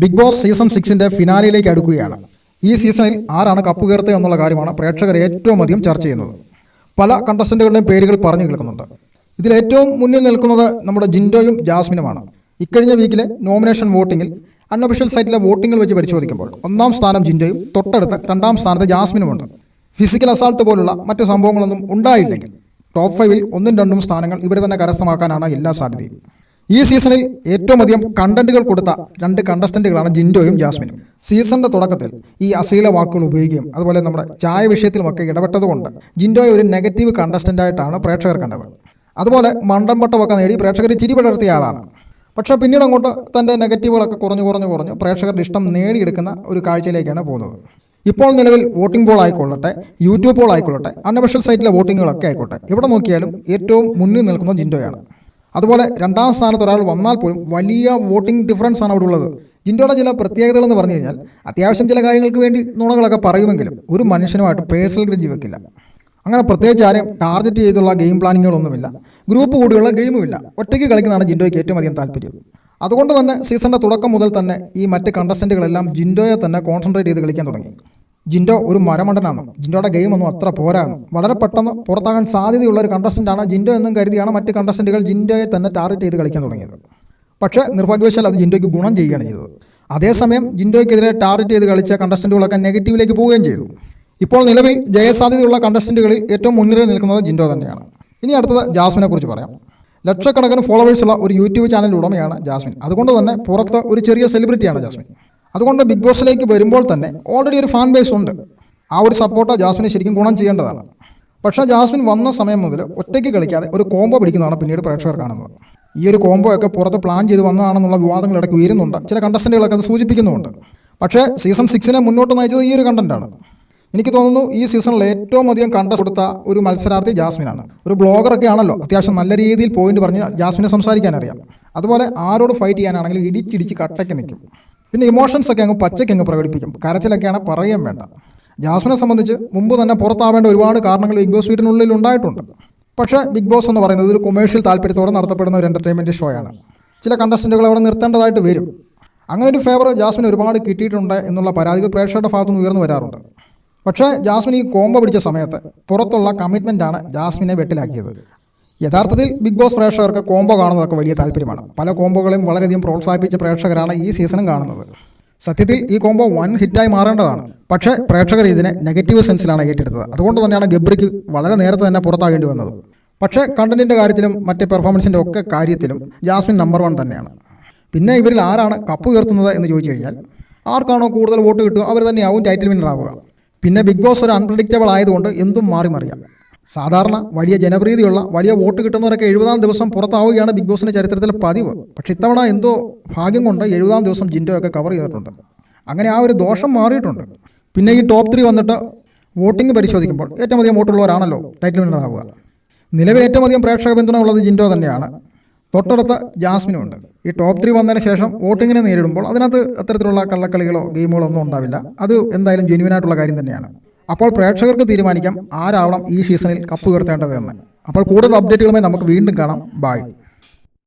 Big Boss season സിക്സിന്റെ ഫിനാലിയിലേക്ക് അടുക്കുകയാണ്. ഈ സീസണിൽ ആരാണ് കപ്പ് കയറുക എന്നുള്ള കാര്യമാണ് പ്രേക്ഷകർ ഏറ്റവും അധികം ചർച്ച ചെയ്യുന്നത്. പല കണ്ടസ്റ്റന്റുകളുടെയും പേരുകൾ പറഞ്ഞു കേൾക്കുന്നുണ്ട്. ഇതിൽ ഏറ്റവും മുന്നിൽ നിൽക്കുന്നത് നമ്മുടെ ജിൻഡോയും ജാസ്മിനുമാണ്. ഇക്കഴിഞ്ഞ വീക്കിലെ നോമിനേഷൻ വോട്ടിങ്ങിൽ അൺഒഫീഷ്യൽ സൈറ്റിലെ വോട്ടിങ്ങിൽ വെച്ച് പരിശോധിക്കുമ്പോൾ ഒന്നാം സ്ഥാനം ജിൻഡോയും തൊട്ടടുത്ത് രണ്ടാം സ്ഥാനത്ത് ജാസ്മിനുമുണ്ട്. ഫിസിക്കൽ അസാൾട്ട് പോലുള്ള മറ്റു സംഭവങ്ങളൊന്നും ഉണ്ടായില്ലെങ്കിൽ ടോപ്പ് ഫൈവിൽ ഒന്നും രണ്ടും സ്ഥാനങ്ങൾ ഇവരെ തന്നെ കരസ്ഥമാക്കാനാണ് എല്ലാ സാധ്യതയും. ഈ സീസണിൽ ഏറ്റവും അധികം കണ്ടന്റുകൾ കൊടുത്ത രണ്ട് കണ്ടസ്റ്റന്റുകളാണ് ജിൻഡോയും ജാസ്മിനും. സീസണിന്റെ തുടക്കത്തിൽ ഈ അശ്ലീല വാക്കുകൾ ഉപയോഗിക്കുകയും അതുപോലെ നമ്മുടെ ചായ വിഷയത്തിലുമൊക്കെ ഇടപെട്ടതുകൊണ്ട് ജിൻഡോയെ ഒരു നെഗറ്റീവ് കണ്ടസ്റ്റന്റായിട്ടാണ് പ്രേക്ഷകർ കണ്ടത്. അതുപോലെ മണ്ടൻ പട്ടമൊക്കെ നേടി പ്രേക്ഷകർ ചിരി പടർത്തിയ ആളാണ്. പക്ഷെ പിന്നീട് അങ്ങോട്ട് തന്റെ നെഗറ്റീവുകളൊക്കെ കുറഞ്ഞു കുറഞ്ഞു കുറഞ്ഞു പ്രേക്ഷകരുടെ ഇഷ്ടം നേടിയെടുക്കുന്ന ഒരു കാഴ്ചയിലേക്കാണ് പോകുന്നത്. ഇപ്പോൾ നിലവിൽ വോട്ടിംഗ് പോൾ ആയിക്കൊള്ളട്ടെ യൂട്യൂബ് പോൾ ആയിക്കൊള്ളട്ടെ അൺഒഫീഷ്യൽ സൈറ്റിലെ വോട്ടിങ്ങുകളൊക്കെ ആയിക്കോട്ടെ. എവിടെ നോക്കിയാലും ഏറ്റവും മുന്നിൽ നിൽക്കുന്നത് ജിൻഡോയാണ്. അതുപോലെ രണ്ടാം സ്ഥാനത്ത് ഒരാൾ വന്നാൽ പോലും വലിയ വോട്ടിംഗ് ഡിഫറൻസ് ആണ് അവിടെ ഉള്ളത് ജിൻഡോയുടെ ചില പ്രത്യേകതകൾ എന്ന് പറഞ്ഞു കഴിഞ്ഞാൽ അത്യാവശ്യം ചില കാര്യങ്ങൾക്ക് വേണ്ടി നുണകളൊക്കെ പറയുമെങ്കിലും ഒരു മനുഷ്യനുമായിട്ട് പേഴ്സണൽ ഗ്രഞ്ചി വെക്കില്ല അങ്ങനെ പ്രത്യേകിച്ച് ആരെയും ടാർഗറ്റ് ചെയ്തുള്ള ഗെയിം പ്ലാനിങ്ങുകളൊന്നുമില്ല ഗ്രൂപ്പ് കൂടിയുള്ള ഗെയിമുമില്ല ഒറ്റയ്ക്ക് കളിക്കുന്നതാണ് ജിൻഡോയ്ക്ക് ഏറ്റവും അധികം താല്പര്യം. അതുകൊണ്ട് തന്നെ സീസണിന്റെ തുടക്കം മുതൽ തന്നെ ഈ മറ്റ് കണ്ടസ്റ്റന്റുകളെല്ലാം ജിൻഡോയെ തന്നെ കോൺസെൻട്രേറ്റ് ചെയ്ത് കളിക്കാൻ തുടങ്ങി. ജിൻഡോ ഒരു മരമണ്ടനാണ്. ജിൻഡോയുടെ ഗെയിം ഒന്നും അത്ര പോരാണ് വളരെ പെട്ടെന്ന് പുറത്താകാൻ സാധ്യതയുള്ള ഒരു കണ്ടസ്റ്റന്റാണ് ജിൻഡോ എന്നും കരുതിയാണ് മറ്റ് കണ്ടസ്റ്റന്റുകൾ ജിൻഡോയെ തന്നെ ടാർഗറ്റ് ചെയ്ത് കളിക്കാൻ തുടങ്ങിയത്. പക്ഷേ നിർഭാഗ്യവശാൽ അത് ജിൻഡോയ്ക്ക് ഗുണം ചെയ്യുകയാണ് ചെയ്തത്. അതേസമയം ജിൻഡോയ്ക്കെതിരെ ടാർഗറ്റ് ചെയ്ത് കളിച്ച കണ്ടസ്റ്റന്റുകളൊക്കെ നെഗറ്റീവിലേക്ക് പോവുകയും ചെയ്തു. ഇപ്പോൾ നിലവിൽ ജയസാധ്യതയുള്ള കണ്ടസ്റ്റന്റുകളിൽ ഏറ്റവും മുൻനിരയിൽ നിൽക്കുന്നത് ജിൻഡോ തന്നെയാണ്. ഇനി അടുത്തത് ജാസ്മിനെ കുറിച്ച് പറയാം. ലക്ഷക്കണക്കിന് ഫോളോവേഴ്സുള്ള ഒരു യൂട്യൂബ് ചാനൽ ഉടമയാണ് ജാസ്മിൻ. അതുകൊണ്ട് തന്നെ പുറത്ത് ഒരു ചെറിയ സെലിബ്രിറ്റിയാണ് ജാസ്മിൻ. അതുകൊണ്ട് ബിഗ് ബോസിലേക്ക് വരുമ്പോൾ തന്നെ ഓൾറെഡി ഒരു ഫാൻ ബേസ് ഉണ്ട്. ആ ഒരു സപ്പോർട്ട് ജാസ്മിന് ശരിക്കും ഗുണം ചെയ്യേണ്ടതാണ്. പക്ഷേ ജാസ്മിൻ വന്ന സമയം മുതൽ ഒറ്റയ്ക്ക് കളിക്കാതെ ഒരു കോംബോ പിടിക്കുന്നതാണ് പിന്നീട് പ്രേക്ഷകർ കാണുന്നത്. ഈ ഒരു കോംബോ ഒക്കെ പുറത്ത് പ്ലാൻ ചെയ്ത് വന്നതാണെന്നുള്ള വിവാദങ്ങൾ ഇടയ്ക്ക് ഉയരുന്നുണ്ട്. ചില കണ്ടസ്റ്റന്റുകളൊക്കെ അത് സൂചിപ്പിക്കുന്നുമുണ്ട്. പക്ഷേ സീസൺ സിക്സിനെ മുന്നോട്ട് നയിച്ചത് ഈ ഒരു കണ്ടന്റാണ് എനിക്ക് തോന്നുന്നു ഈ സീസണിൽ ഏറ്റവും അധികം കണ്ട കൊടുത്ത ഒരു മത്സരാർത്ഥി ജാസ്മിനാണ്. ഒരു ബ്ലോഗറൊക്കെ ആണല്ലോ. അത്യാവശ്യം നല്ല രീതിയിൽ പോയിന്റ് പറഞ്ഞ് ജാസ്മിനെ സംസാരിക്കാൻ അറിയാം. അതുപോലെ ആരോട് ഫൈറ്റ് ചെയ്യാനാണെങ്കിലും ഇടിച്ചിടിച്ച് കട്ടയ്ക്ക് നിൽക്കും. പിന്നെ ഇമോഷൻസ് ഒക്കെ അങ്ങ് പച്ചയ്ക്ക് അങ്ങ് പ്രകടിപ്പിക്കും. കരച്ചിലൊക്കെയാണ് പറയാൻ വേണ്ട. ജാസ്മിനെ സംബന്ധിച്ച് മുമ്പ് തന്നെ പുറത്താവേണ്ട ഒരുപാട് കാരണങ്ങൾ ബിഗ് ബോസ് വീട്ടിനുള്ളിൽ ഉണ്ടായിട്ടുണ്ട്. പക്ഷേ ബിഗ് ബോസ് എന്ന് പറയുന്നത് ഒരു കൊമേഴ്ഷ്യൽ താല്പര്യത്തോടെ നടത്തപ്പെടുന്ന ഒരു എന്റർടൈൻമെന്റ് ഷോ ആണ്. ചില കണ്ടസ്റ്റന്റുകൾ അവിടെ നിർത്തേണ്ടതായിട്ട് വരും. അങ്ങനെ ഒരു ഫേവർ ജാസ്മിന് ഒരുപാട് കിട്ടിയിട്ടുണ്ട് എന്നുള്ള പരാതികൾ പ്രേക്ഷകരുടെ ഭാഗത്തുനിന്ന് ഉയർന്നു വരാറുണ്ട്. പക്ഷേ ജാസ്മിൻ ഈ കോംബോ പിടിച്ച സമയത്ത് പുറത്തുള്ള കമ്മിറ്റ്മെന്റാണ് ജാസ്മിനെ വെട്ടിലാക്കിയത്. യഥാർത്ഥത്തിൽ ബിഗ് ബോസ് പ്രേക്ഷകർക്ക് കോംബോ കാണുന്നതൊക്കെ വലിയ താല്പര്യമാണ്. പല കോംബോകളെയും വളരെയധികം പ്രോത്സാഹിപ്പിച്ച പ്രേക്ഷകരാണ് ഈ സീസണും കാണുന്നത്. സത്യത്തിൽ ഈ കോംബോ വൻ ഹിറ്റായി മാറേണ്ടതാണ്. പക്ഷേ പ്രേക്ഷകർ ഇതിനെ നെഗറ്റീവ് സെൻസിലാണ് ഏറ്റെടുത്തത്. അതുകൊണ്ട് തന്നെയാണ് ഗബ്രിക്ക് വളരെ നേരത്തെ തന്നെ പുറത്താകേണ്ടി വന്നത്. പക്ഷേ കണ്ടന്റിന്റെ കാര്യത്തിലും മറ്റ് പെർഫോമൻസിന്റെ ഒക്കെ കാര്യത്തിലും ജാസ്മിൻ നമ്പർ വൺ തന്നെയാണ്. പിന്നെ ഇവരിൽ ആരാണ് കപ്പ് ഉയർത്തുന്നത് എന്ന് ചോദിച്ചു കഴിഞ്ഞാൽ ആർക്കാണോ കൂടുതൽ വോട്ട് കിട്ടുക അവർ തന്നെയാവും ടൈറ്റിൽ വിന്നർ ആവുക പിന്നെ ബിഗ് ബോസ് ഒരു അൺപ്രഡിക്റ്റബിൾ ആയതുകൊണ്ട് എന്തും മാറി മറിയാം സാധാരണ വലിയ ജനപ്രീതിയുള്ള വലിയ വോട്ട് കിട്ടുന്നവരൊക്കെ എഴുപതാം ദിവസം പുറത്താവുകയാണ് ബിഗ് ബോസിന്റെ ചരിത്രത്തിലെ പതിവ്. പക്ഷെ ഇത്തവണ എന്തോ ഭാഗ്യം കൊണ്ട് എഴുപതാം ദിവസം ജിൻഡോയൊക്കെ കവർ ചെയ്തിട്ടുണ്ട്. അങ്ങനെ ആ ഒരു ദോഷം മാറിയിട്ടുണ്ട്. പിന്നെ ഈ ടോപ്പ് ത്രീ വന്നിട്ട് വോട്ടിംഗ് പരിശോധിക്കുമ്പോൾ ഏറ്റവും അധികം വോട്ടുള്ളവരാണല്ലോ ടൈറ്റിൽ വിന്നർ ആവുക. നിലവിൽ ഏറ്റവും അധികം പ്രേക്ഷക പിന്തുണ ഉള്ളത് ജിൻഡോ തന്നെയാണ്. തൊട്ടടുത്ത ജാസ്മിനും ഉണ്ട്. ഈ ടോപ്പ് ത്രീ വന്നതിന് ശേഷം വോട്ടിങ്ങിനെ നേരിടുമ്പോൾ അതിനകത്ത് അത്തരത്തിലുള്ള കള്ളക്കളികളോ ഗെയിമുകളോ ഒന്നും ഉണ്ടാവില്ല. അത് എന്തായാലും ജെനുവിനായിട്ടുള്ള കാര്യം തന്നെയാണ്. അപ്പോൾ പ്രേക്ഷകർക്ക് തീരുമാനിക്കാം ആരാവണം ഈ സീസണിൽ കപ്പ് ഉയർത്തേണ്ടതെന്ന്. അപ്പോൾ കൂടുതൽ അപ്ഡേറ്റുകളുമായി നമുക്ക് വീണ്ടും കാണാം. ബായ്